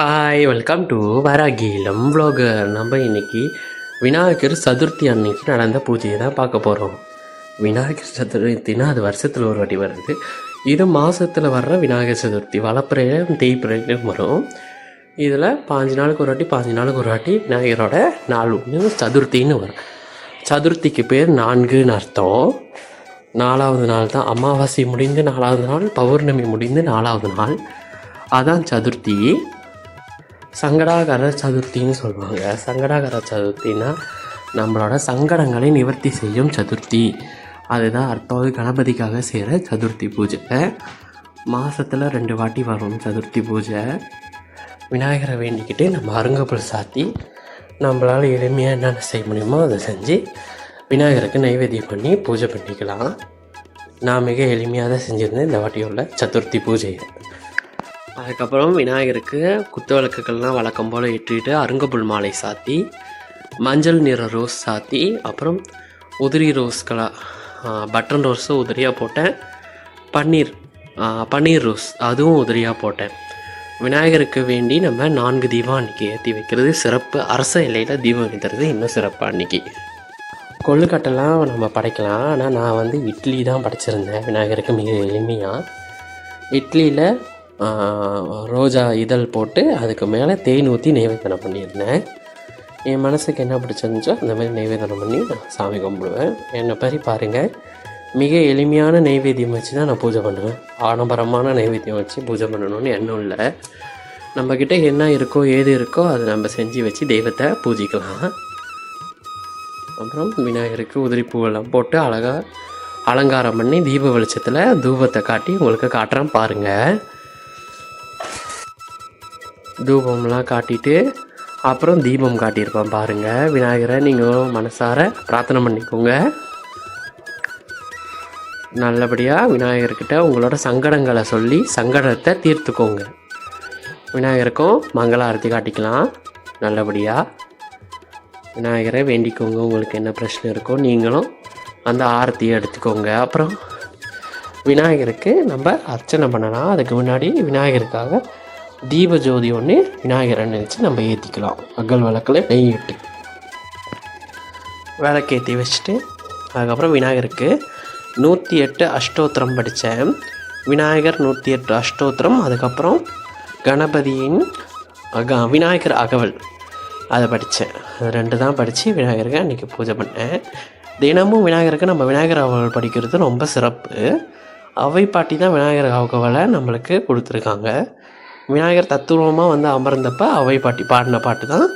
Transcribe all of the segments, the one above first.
Hi welcome to வராகீலம் vlogger நம்ம இன்னைக்கு விநாயகர் சதுர்த்தி அன்னைக்கு நடந்த பூஜையை தான் பார்க்க போகிறோம் விநாயகர் சதுர்த்தினா அது வருஷத்தில் ஒரு வாட்டி வருது. இது மாதத்தில் வர்ற விநாயகர் சதுர்த்தி வளப்புறையிலும் தேய்ப்புறையிலும் வரும். இதில் பாஞ்சு நாளுக்கு ஒரு வாட்டி பாஞ்சு நாளுக்கு ஒரு வாட்டி விநாயகரோட நாள் ஒன்று சதுர்த்தின்னு வரும். சதுர்த்திக்கு பேர் நான்குன்னு அர்த்தம். நாலாவது நாள் தான் அமாவாசை முடிந்து நாலாவது நாள் பௌர்ணமி முடிந்து நாலாவது நாள். அதான் சதுர்த்தி. சங்கடாகர சதுர்த்தின்னு சொல்லுவாங்க. சங்கடாகர சதுர்த்தினா நம்மளோட சங்கடங்களை நிவர்த்தி செய்யும் சதுர்த்தி. அதுதான் அர்த்தம். கணபதிக்காக செய்கிற சதுர்த்தி பூஜை. மாதத்தில் ரெண்டு வாட்டி வரும் சதுர்த்தி பூஜை. விநாயகரை வேண்டிக்கிட்டு நம்ம அருங்கப்புல் சாத்தி நம்மளால் எளிமையாக என்னென்ன செய்ய முடியுமோ அதை செஞ்சு விநாயகருக்கு நைவேத்தியம் பண்ணி பூஜை பண்ணிக்கலாம். நான் மிக எளிமையாக தான் செஞ்சுருந்தேன் இந்த வாட்டி உள்ள சதுர்த்தி பூஜையை. அதுக்கப்புறம் விநாயகருக்கு குத்து விளக்குகள்லாம் வழக்கம் போல் இட்டுட்டு அருங்கப்புல் மாலை சாத்தி மஞ்சள் நிற ரோஸ் சாத்தி அப்புறம் உதிரி ரோஸ்களாக பட்டன் ரோஸும் உதிரியாக போட்டேன். பன்னீர் பன்னீர் ரோஸ் அதுவும் உதிரியாக போட்டேன். விநாயகருக்கு வேண்டி நம்ம நான்கு தீபம் அன்றைக்கி ஏற்றி வைக்கிறது சிறப்பு. அரச இலையில் தீபம் வைக்கிறது இன்னும் சிறப்பாக அன்றைக்கி கொள்ளுக்கட்டெல்லாம் நம்ம படைக்கலாம். ஆனால் நான் வந்து இட்லி தான் படைச்சிருந்தேன். விநாயகருக்கு மிக எளிமையாக இட்லியில் ரோஜா இதழ் போட்டு அதுக்கு மேலே தேன் ஊற்றி நைவேதனம் பண்ணியிருந்தேன். என் மனசுக்கு என்ன பிடிச்சிருந்துச்சோ அந்த மாதிரி நைவேதனம் பண்ணி நான் சாமி கும்பிடுவேன். என்னை மாதிரி பாருங்கள் மிக எளிமையான நைவேத்தியம் வச்சு தான் நான் பூஜை பண்ணுவேன். ஆடம்பரமான நைவேத்தியம் வச்சு பூஜை பண்ணணும்னு எண்ணம் இல்லை. நம்மக்கிட்ட என்ன இருக்கோ ஏது இருக்கோ அதை நம்ம செஞ்சு வச்சு தெய்வத்தை பூஜிக்கலாம். அப்புறம் விநாயகருக்கு உதிரி பூவெல்லாம் போட்டு அழகாக அலங்காரம் பண்ணி தீப வெளிச்சத்தில் தூபத்தை காட்டி உங்களுக்கு காட்டுறேன் பாருங்கள் தூபம்லாம் காட்டிட்டு அப்புறம் தீபம் காட்டியிருப்பேன் பாருங்கள் விநாயகரை நீங்கள் மனசார பிரார்த்தனை பண்ணிக்கோங்க. நல்லபடியாக விநாயகர்கிட்ட உங்களோட சங்கடங்களை சொல்லி சங்கடத்தை தீர்த்துக்கோங்க. விநாயகருக்கும் மங்கள ஆரத்தி காட்டிக்கலாம். நல்லபடியாக விநாயகரை வேண்டிக்கோங்க. உங்களுக்கு என்ன பிரச்சனை இருக்கோ நீங்களும் அந்த ஆரத்தியை எடுத்துக்கோங்க. அப்புறம் விநாயகருக்கு நம்ம அர்ச்சனை பண்ணலாம். அதுக்கு முன்னாடி விநாயகருக்காக தீப ஜோதி ஒன்று விநாயகரன் நினச்சி நம்ம ஏற்றிக்கலாம் அகல் விளக்கில் நெய் விட்டு. விளக்கேற்றி வச்சுட்டு அதுக்கப்புறம் விநாயகருக்கு நூற்றி எட்டு அஷ்டோத்திரம் படித்தேன். விநாயகர் நூற்றி எட்டு அஷ்டோத்திரம் அதுக்கப்புறம் கணபதியின் அக விநாயகர் அகவல். அதை படித்தேன். அது ரெண்டு தான் படித்து விநாயகருக்கு அன்றைக்கி பூஜை பண்ணேன். தினமும் விநாயகருக்கு நம்ம விநாயகர் அகவல் படிக்கிறது ரொம்ப சிறப்பு. அவை பாட்டி தான் விநாயகர் அகவலை நம்மளுக்கு கொடுத்துருக்காங்க. விநாயகர் தத்துவமாக வந்து அமர்ந்தப்ப அவை பாட்டி பாடின பாட்டு தான்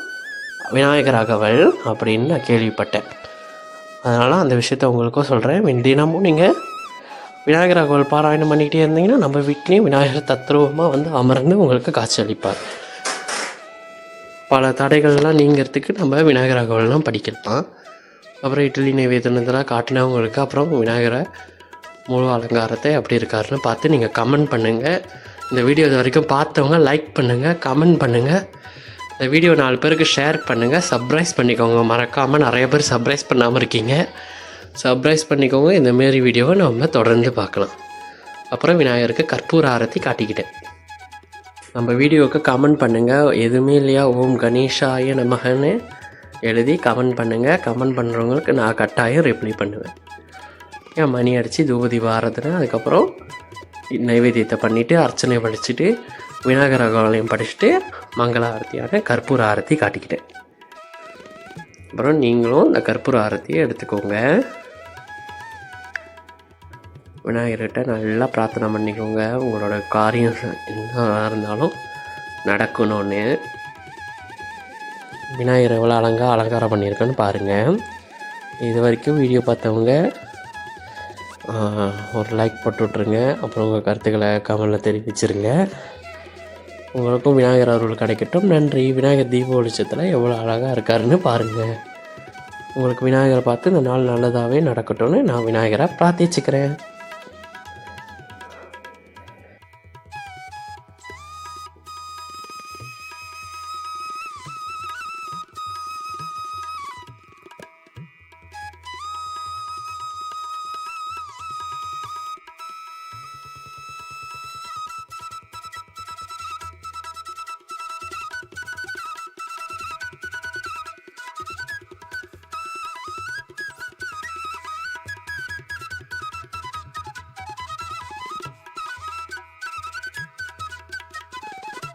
விநாயகர் அகவல் அப்படின்னு நான் கேள்விப்பட்டேன். அதனால் அந்த விஷயத்த உங்களுக்கும் சொல்கிறேன் தினமும் நீங்கள் விநாயகர் அகவல் பாராயணம் பண்ணிக்கிட்டே இருந்தீங்கன்னா நம்ம வீட்லேயும் விநாயகர் தத்ரூபமாக வந்து அமர்ந்து உங்களுக்கு காட்சி அளிப்பார் பல தடைகள்லாம் நீங்கிறதுக்கு நம்ம விநாயகர் அகவல்லாம் படிக்கலாம் அப்புறம் இட்லி நைவேத்தியத்தெல்லாம் காட்டினவங்களுக்கு அப்புறம் விநாயகரை முழு அலங்காரத்தை எப்படி இருக்காருன்னு பார்த்து நீங்கள் கமெண்ட் பண்ணுங்கள் இந்த வீடியோ இது வரைக்கும் பார்த்தவங்க லைக் பண்ணுங்கள் கமெண்ட் பண்ணுங்கள் இந்த வீடியோ நாலு பேருக்கு ஷேர் பண்ணுங்கள் சப்ரைஸ் பண்ணிக்கோங்க. மறக்காமல் நிறைய பேர் சப்ரைஸ் பண்ணாமல் இருக்கீங்க. சப்ரைஸ் பண்ணிக்கோங்க. இந்தமாரி வீடியோவை நம்ம தொடர்ந்து பார்க்கலாம். அப்புறம் விநாயகருக்கு கற்பூர ஆரத்தி காட்டிக்கிட்டேன். நம்ம வீடியோவுக்கு கமெண்ட் பண்ணுங்கள் எதுவுமே இல்லையா? ஓம் கணேஷாய நமகன்னு எழுதி கமெண்ட் பண்ணுங்கள் கமெண்ட் பண்ணுறவங்களுக்கு நான் கட்டாயம் ரிப்ளை பண்ணுவேன். ஏன் மணி அடித்து தூபதி ஆராதனை அதுக்கப்புறம் நைவேத்தியத்தை பண்ணிவிட்டு அர்ச்சனை படிச்சுட்டு விநாயகர் அகவலையும் படிச்சுட்டு மங்கள ஆரத்தியான கற்பூர ஆரத்தி காட்டிக்கிட்டேன். அப்புறம் நீங்களும் இந்த கற்பூர ஆரத்தியை எடுத்துக்கோங்க. விநாயகர்கிட்ட நல்லா பிரார்த்தனை பண்ணிக்கோங்க. உங்களோட காரியம் என்ன இருந்தாலும் நடக்கணும்னு. விநாயகர் எவ்வளோ அலங்கா அலங்காரம் பண்ணியிருக்கேன்னு பாருங்கள் இது வரைக்கும் வீடியோ பார்த்தவங்க ஒரு லைக் போட்டு விட்ருங்க அப்புறம் உங்கள் கருத்துக்களை கமெண்டில் தெரிவிச்சிருங்க. உங்களுக்கும் விநாயகர் அருள் கிடைக்கட்டும். நன்றி. விநாயகர் தீப வெளிச்சத்தில் எவ்வளோ அழகாக இருக்காருன்னு பாருங்கள் உங்களுக்கு விநாயகரை பார்த்து இந்த நாள் நல்லதாகவே நடக்கட்டும்னு நான் விநாயகரை பிரார்த்திச்சுக்கிறேன்.